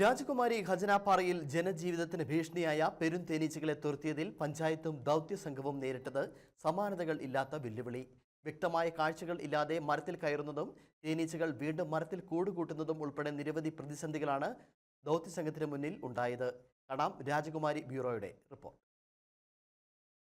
രാജകുമാരി ഖജനാപ്പാറയിൽ ജനജീവിതത്തിന് ഭീഷണിയായ പെരുന്തേനീച്ചകളെ തുരത്തിയതിൽ പഞ്ചായത്തും ദൗത്യസംഘവും നേരിട്ടത് സമാനതകൾ ഇല്ലാത്ത വെല്ലുവിളി. വ്യക്തമായ കാഴ്ചകൾ ഇല്ലാതെ മരത്തിൽ കയറുന്നതും തേനീച്ചകൾ വീണ്ടും മരത്തിൽ കൂടുകൂട്ടുന്നതും ഉൾപ്പെടെ നിരവധി പ്രതിസന്ധികളാണ് ദൗത്യസംഘത്തിന് മുന്നിൽ ഉണ്ടായത്. കാണാം രാജകുമാരി ബ്യൂറോയുടെ റിപ്പോർട്ട്.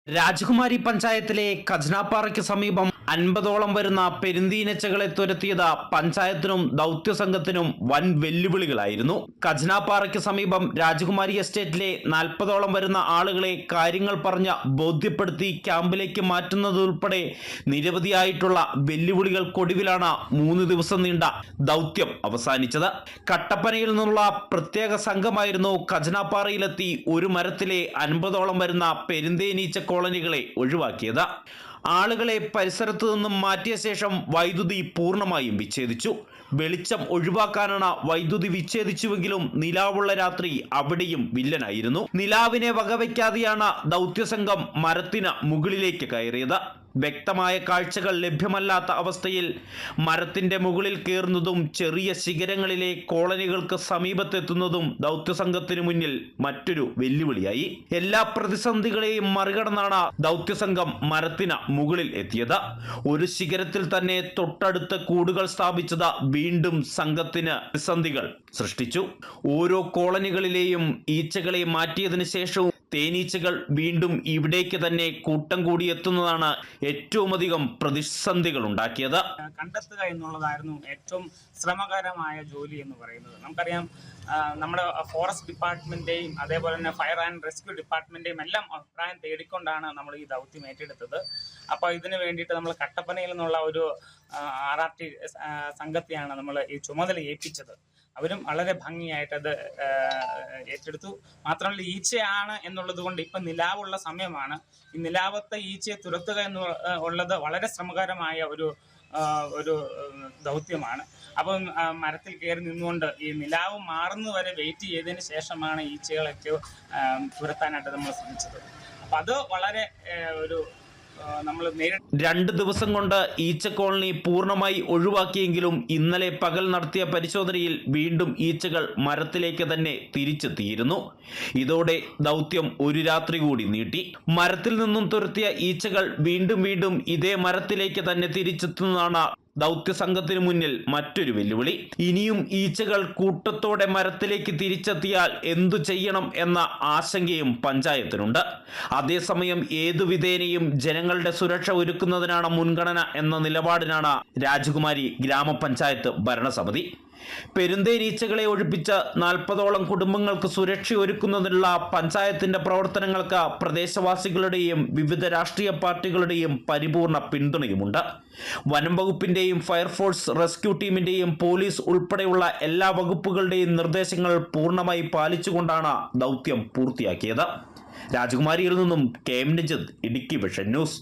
രാജകുമാരി പഞ്ചായത്തിലെ ഖജനാപ്പാറയ്ക്ക് സമീപം അൻപതോളം വരുന്ന പെരുന്തീനച്ചകളെ തുരത്തിയത് പഞ്ചായത്തിനും ദൗത്യസംഘത്തിനും വൻ വെല്ലുവിളികളായിരുന്നു. ഖജനാപ്പാറയ്ക്ക് സമീപം രാജകുമാരി എസ്റ്റേറ്റിലെ നാൽപ്പതോളം വരുന്ന ആളുകളെ കാര്യങ്ങൾ പറഞ്ഞ് ബോധ്യപ്പെടുത്തി ക്യാമ്പിലേക്ക് മാറ്റുന്നതുൾപ്പെടെ നിരവധിയായിട്ടുള്ള വെല്ലുവിളികൾക്കൊടുവിലാണ് മൂന്ന് ദിവസം നീണ്ട ദൗത്യം അവസാനിച്ചത്. കട്ടപ്പനയിൽ നിന്നുള്ള പ്രത്യേക സംഘമായിരുന്നു ഖജനാപ്പാറയിലെത്തി ഒരു മരത്തിലെ അൻപതോളം വരുന്ന പെരുന്തേനീച്ച കോളനികളെ ഒഴിവാക്കിയത്. ആളുകളെ പരിസരത്തു നിന്നും മാറ്റിയ ശേഷം വൈദ്യുതി പൂർണമായും വിച്ഛേദിച്ചു. വെളിച്ചം ഒഴിവാക്കാനാണ് വൈദ്യുതി വിച്ഛേദിച്ചുവെങ്കിലും നിലാവുള്ള രാത്രി അവിടെയും വില്ലനായിരുന്നു. നിലാവിനെ വകവയ്ക്കാതെയാണ് ദൗത്യസംഘം മരത്തിന് മുകളിലേക്ക് കയറിയത്. വ്യക്തമായ കാഴ്ചകൾ ലഭ്യമല്ലാത്ത അവസ്ഥയിൽ മരത്തിന്റെ മുകളിൽ കയറുന്നതും ചെറിയ ശിഖരങ്ങളിലെ കോളനികൾക്ക് സമീപത്തെത്തുന്നതും ദൗത്യസംഘത്തിനു മുന്നിൽ മറ്റൊരു വെല്ലുവിളിയായി. എല്ലാ പ്രതിസന്ധികളെയും മറികടന്നാണ് ദൗത്യസംഘം മരത്തിന് മുകളിൽ എത്തിയത്. ഒരു ശിഖരത്തിൽ തന്നെ തൊട്ടടുത്ത കൂടുകൾ സ്ഥാപിച്ചത് വീണ്ടും സംഘത്തിന് പ്രതിസന്ധികൾ സൃഷ്ടിച്ചു. ഓരോ കോളനികളിലെയും ഈച്ചകളെ മാറ്റിയതിനു ശേഷവും തേനീച്ചകൾ വീണ്ടും ഇവിടേക്ക് തന്നെ കൂട്ടം കൂടി എത്തുന്നതാണ് ഏറ്റവും അധികം പ്രതിസന്ധികൾ ഉണ്ടാക്കിയത് കണ്ടെത്തുക എന്നുള്ളതായിരുന്നു ഏറ്റവും ശ്രമകരമായ ജോലി എന്ന് പറയുന്നത്. നമുക്കറിയാം നമ്മുടെ ഫോറസ്റ്റ് ഡിപ്പാർട്ട്മെന്റിന്റെയും അതേപോലെ തന്നെ ഫയർ ആൻഡ് റെസ്ക്യൂ ഡിപ്പാർട്ട്മെന്റിന്റെയും എല്ലാം അഭിപ്രായം തേടിക്കൊണ്ടാണ് നമ്മൾ ഈ ദൗത്യം ഏറ്റെടുത്തത്. അപ്പോൾ ഇതിന് വേണ്ടിയിട്ട് നമ്മൾ കട്ടപ്പനയിൽ നിന്നുള്ള ഒരു ആർ ആർ ടി സംഘത്തെയാണ് നമ്മൾ ഈ ചുമതല ഏൽപ്പിച്ചത്. അവരും വളരെ ഭംഗിയായിട്ട് അത് ഏറ്റെടുത്തു. മാത്രമല്ല ഈച്ചയാണ് എന്നുള്ളത് കൊണ്ട് ഇപ്പം നിലാവുള്ള സമയമാണ്. ഈ നിലാവത്തെ ഈച്ചയെ തുരത്തുക എന്ന് ഉള്ളത് വളരെ ശ്രമകരമായ ഒരു ഒരു ദൗത്യമാണ്. അപ്പം മരത്തിൽ കയറി നിന്നുകൊണ്ട് ഈ നിലാവ് മാറുന്നത് വരെ വെയിറ്റ് ചെയ്തതിന് ശേഷമാണ് ഈച്ചകളൊക്കെ തുരത്താനായിട്ട് നമ്മൾ ശ്രമിച്ചത്. അപ്പം അത് വളരെ ഒരു രണ്ട് ദിവസം കൊണ്ട് ഈച്ച കോളനി പൂർണമായി ഒഴിവാക്കിയെങ്കിലും ഇന്നലെ പകൽ നടത്തിയ പരിശോധനയിൽ വീണ്ടും ഈച്ചകൾ മരത്തിലേക്ക് തന്നെ തിരിച്ചെത്തിയിരുന്നു. ഇതോടെ ദൗത്യം ഒരു രാത്രി കൂടി നീട്ടി. മരത്തിൽ നിന്നും തുരത്തിയ ഈച്ചകൾ വീണ്ടും വീണ്ടും ഇതേ മരത്തിലേക്ക് തന്നെ തിരിച്ചെത്തുന്നതാണ് ദൗത്യ സംഘത്തിന് മുന്നിൽ മറ്റൊരു വെല്ലുവിളി. ഇനിയും ഈച്ചകൾ കൂട്ടത്തോടെ മരത്തിലേക്ക് തിരിച്ചെത്തിയാൽ എന്തു ചെയ്യണം എന്ന ആശങ്കയും പഞ്ചായത്തിനുണ്ട്. അതേസമയം ഏതു വിധേനയും ജനങ്ങളുടെ സുരക്ഷ ഒരുക്കുന്നതിനാണ് മുൻഗണന എന്ന നിലപാടിനാണ് രാജകുമാരി ഗ്രാമപഞ്ചായത്ത് ഭരണസമിതി. പെരുന്തേനീച്ചകളെ ഒഴിപ്പിച്ച് നാൽപ്പതോളം കുടുംബങ്ങൾക്ക് സുരക്ഷ ഒരുക്കുന്നതിനുള്ള പഞ്ചായത്തിന്റെ പ്രവർത്തനങ്ങൾക്ക് പ്രദേശവാസികളുടെയും വിവിധ രാഷ്ട്രീയ പാർട്ടികളുടെയും പരിപൂർണ പിന്തുണയുമുണ്ട്. വനം വകുപ്പിന്റെയും ഫയർഫോഴ്സ് റെസ്ക്യൂ ടീമിന്റെയും പോലീസ് ഉൾപ്പെടെയുള്ള എല്ലാ വകുപ്പുകളുടെയും നിർദ്ദേശങ്ങൾ പൂർണമായി പാലിച്ചുകൊണ്ടാണ് ദൗത്യം പൂർത്തിയാക്കിയത്. രാജകുമാരിയിൽ നിന്നും K M Nijith Idukki vision news.